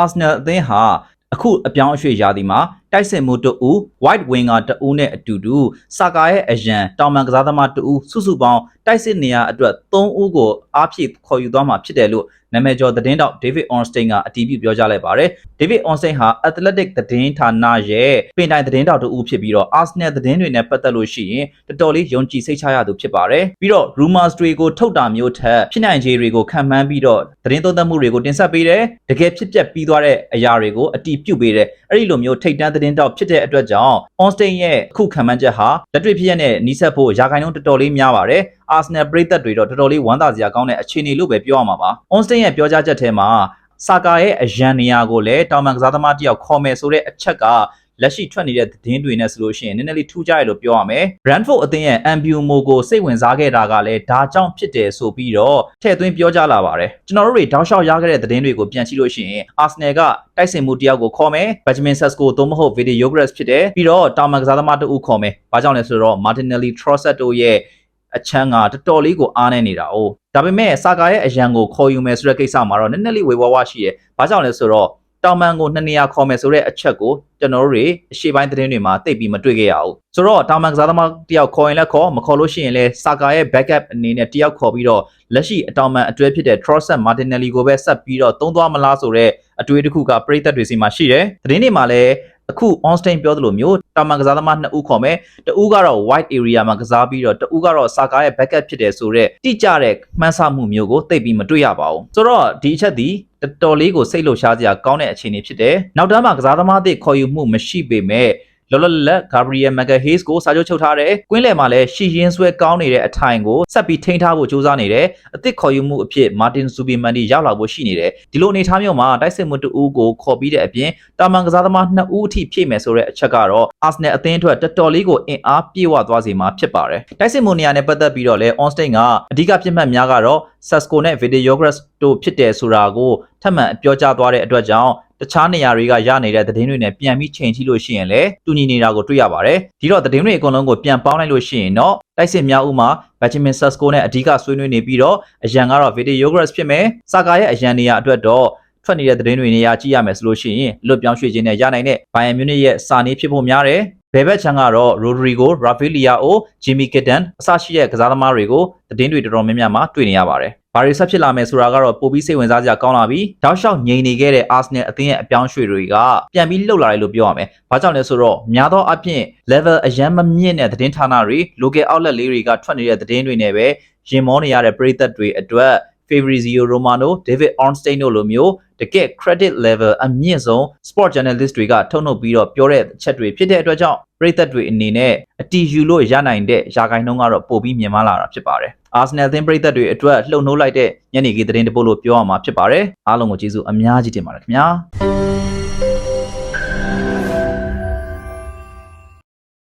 Arsenal အသင်းဟာအခုအပြောင်းအရွှေ့ရာသီမှာ တိုက်စစ်မှုတအူ white winger တအူနဲ့အတူတူစာကာရဲ့အရန်တောင်ပန်ကစားသမားတအူစုစုပေါင်းတိုက်စစ်နေရာအတွက်3ဦးကိုအားဖြည့်ခေါ်ယူသွားမှာဖြစ်တယ်လို့နာမည်ကျော်သတင်းတောက် David Ornstein ကအတည်ပြုပြောကြားလိုက်ပါတယ်။ David Ornstein ဟာ Athletic သတင်းဌာနရဲ့ပင်တိုင်သတင်းတောက်တအူဖြစ်ပြီးတော့ Arsenal သတင်းတွေနဲ့ပတ်သက်လို့ရှိရင်တော်တော်လေးယုံကြည်စိတ်ချရသူဖြစ်ပါတယ်။ပြီးတော့ rumors တွေကိုထုတ်တာမျိုးထက်ဖြစ်နိုင်ခြေတွေကိုခံမှန်းပြီးတော့သတင်းသုံးသပ်မှုတွေကိုတင်ဆက်ပေးတယ်။တကယ်ဖြစ်ပျက်ပြီးသွားတဲ့အရာတွေကိုအတည်ပြုပေးတယ်။အဲ့ဒီလိုမျိုးထိတ်တန်းသတင်းတောက်ဖြစ်တဲ့အတွက်ကြောင့် Ornstein ရဲ့အခုခံမှန်းချက်ဟာလက်တွေ့ဖြစ်ရတဲ့နီးစပ်ဖို့ရာခိုင်နှုန်းတော်တော်လေးများပါတယ်။ Arsenal ပရိသတ်တွေတော့တော်တော်လေးဝမ်းသာစရာကောင်းတဲ့အခြေအနေလို့ပဲပြောရမှာပါ။ Ornstein ရဲ့ပြောကြားချက်ထဲမှာစာကာရဲ့အရန်နေရာကိုလည်းတောင်ပန်ကစားသမားတယောက်ခေါ်မယ်ဆိုတဲ့အချက်က လက်ရှိထွက်နေတဲ့သတင်းတွေနဲ့ဆိုလို့ရှိရင်နည်းနည်းလေးထူးခြားရလို့ပြောရမယ်။ Brentford အသင်းရဲ့ Ambumo ကိုစိတ်ဝင်စားခဲ့တာကလည်းဒါကြောင့်ဖြစ်တယ်ဆိုပြီးတော့ထည့်သွင်းပြောကြားလာပါတယ်။ကျွန်တော်တို့တွေတောက်လျှောက်ရခဲ့တဲ့သတင်းတွေကိုပြန်ကြည့်လို့ရှိရင် Arsenal ကတိုက်စစ်မှုတယောက်ကိုခေါ်မယ်။ Benjamin Sesko သို့မဟုတ် Video Yogres ဖြစ်တယ်။ပြီးတော့တောင်ပန်ကစားသမားတဦးခေါ်မယ်။ဘာကြောင့်လဲဆိုတော့ Martinelli Trossard တို့ရဲ့အချမ်းကတော်တော်လေးကိုအားနေနေတာ哦ဒါပေမဲ့စာကာရဲ့အရန်ကိုခေါ်ယူမယ်ဆိုတဲ့ကိစ္စမှာတော့နည်းနည်းလေးဝေဝါးဝါရှိတယ်။ဘာကြောင့်လဲဆိုတော့ တောင်မန်ကိုနှစ်နေရာခေါ်မယ်ဆိုတဲ့အချက်ကိုကျွန်တော်တို့တွေအရှိပိုင်းသတင်းတွေမှာသိပ်ပြီးမတွေ့ခဲ့ရဘူး။ဆိုတော့တောင်မန်ကစားသမားတယောက်ခေါ်ရင်လည်းခေါ်မခေါ်လို့ရှိရင်လည်းစာကာရဲ့ backup အနေနဲ့တယောက်ခေါ်ပြီးတော့လက်ရှိအတောင်မန်အတွဲဖြစ်တဲ့ Trossard Martinelli ကိုပဲဆက်ပြီးတော့သုံးသွားမလားဆိုတဲ့အတွေ့အတစ်ခုကပရိသတ်တွေစီမှာရှိတယ်။သတင်းတွေမှာလည်း အခု Onstein ပြောသလိုမျိုးတာမန်ကစားသမားနှစ်ဦးခေါ်မယ်တဦးကတော့ white area မှာကစားပြီးတော့တဦးကတော့စာကာရဲ့ backup ဖြစ်တယ်ဆိုတော့တိကျတဲ့မှန်းဆမှုမျိုးကိုသိပ်ပြီးမတွေ့ရပါဘူးဆိုတော့ဒီအချက်ဒီတော်တော်လေးကိုစိတ်လှုပ်ရှားစရာကောင်းတဲ့အခြေအနေဖြစ်တယ်နောက်တန်းမှာကစားသမားတွေခေါ်ယူမှုမရှိပေမဲ့ လောလောလတ်ဂါဘရီယယ်မက်ဂဟေးစ်ကိုစာချုပ်ချုပ်ထားတယ်။ကွင်းလယ်မှာလည်းရှီရင်ဆွဲကောင်းနေတဲ့အထိုင်ကိုဆက်ပြီးထိန်းထားဖို့ကြိုးစားနေတယ်။အသစ်ခေါ်ယူမှုအဖြစ်မာတင်ဇူဘီမန်ဒီရောက်လာဖို့ရှိနေတယ်။ဒီလိုအနေအထားမျိုးမှာတိုက်စစ်မှုတူဦးကိုခေါ်ပြီးတဲ့အပြင်တာမန်ကစားသမား2ဦးအထိဖြည့်မယ်ဆိုတဲ့အချက်ကတော့အာဆနယ်အသင်းအတွက်တော်တော်လေးကိုအင်အားပြည့်ဝသွားစေမှာဖြစ်ပါတယ်။တိုက်စစ်မှုနေရာနဲ့ပတ်သက်ပြီးတော့လည်း Onstain ကအဓိကပြစ်မှတ်များကတော့ Sasco နဲ့ Videograph တို့ဖြစ်တယ်ဆိုတာကိုထပ်မံပြောကြားသွားတဲ့အတွက်ကြောင့်တခြားနေရာတွေကရနေတဲ့သတင်းတွေနဲ့ပြန်ပြီးချိန်ကြည့်လို့ရှိရင်လည်းတူညီနေတာကိုတွေ့ရပါတယ်ဒီတော့သတင်းတွေအကုန်လုံးကိုပြန်ပေါင်းလိုက်လို့ရှိရင်တော့တိုက်စစ်များဥမှာ Benjamin Sesko နဲ့အဓိကဆွေးနွေးနေပြီးတော့အရန်ကတော့ Videograph ဖြစ်မယ်စာကာရဲ့အရန်နေရာအတွက်တော့ထွက်နေတဲ့သတင်းတွေနေရာကြည့်ရမယ်ဆိုလို့ရှိရင်လွတ်ပြောင်းရွှေ့ခြင်းနဲ့ရနိုင်တဲ့ Bayern Munich ရဲ့စာနေဖြစ်ဖို့များတယ် ဘယ်ဘက်ချမ်းကတော့ Rodrigo, Rafaeliao, Jimmy Kitten အစရှိတဲ့ကစားသမားတွေကိုသတင်းတွေတော်တော်များများမှာတွေ့နေရပါတယ်။ဘာတွေဆက်ဖြစ်လာမယ်ဆိုတာကတော့ပိုပြီးစိတ်ဝင်စားစရာကောင်းလာပြီ။တောက်လျှောက်ငြိမ်နေခဲ့တဲ့ Arsenal အသင်းရဲ့အပြောင်းရွှေ့တွေကပြန်ပြီးလှုပ်လာတယ်လို့ပြောရမယ်။ဘာကြောင့်လဲဆိုတော့များသောအားဖြင့် level အရန်မမြင့်တဲ့သတင်းဌာနတွေ local outlet လေးတွေကထွက်နေတဲ့သတင်းတွေနဲ့ပဲရင်မောနေရတဲ့ပရိသတ်တွေအတွက် Fabrizio Romano, David Ornstein တို့လိုမျိုးတကယ် credit level အမြင့်ဆုံး sport journalist တွေကထုတ်နှုတ်ပြီးတော့ပြောတဲ့အချက်တွေဖြစ်တဲ့အတွက်ကြောင့်ပရိသတ်တွေအနေနဲ့အတီယူလို့ရနိုင်တဲ့ရာဂိုင်းနှုန်းကတော့ပိုပြီးမြင့်မားလာတာဖြစ်ပါတယ်။ Arsenal အသင်းပရိသတ်တွေအတွက်လှုပ်နှိုးလိုက်တဲ့ညနေခင်းသတင်းတပုတ်လို့ပြောရမှာဖြစ်ပါတယ်။အားလုံးကိုကျေးဇူးအများကြီးတင်ပါတယ်ခင်ဗျာ။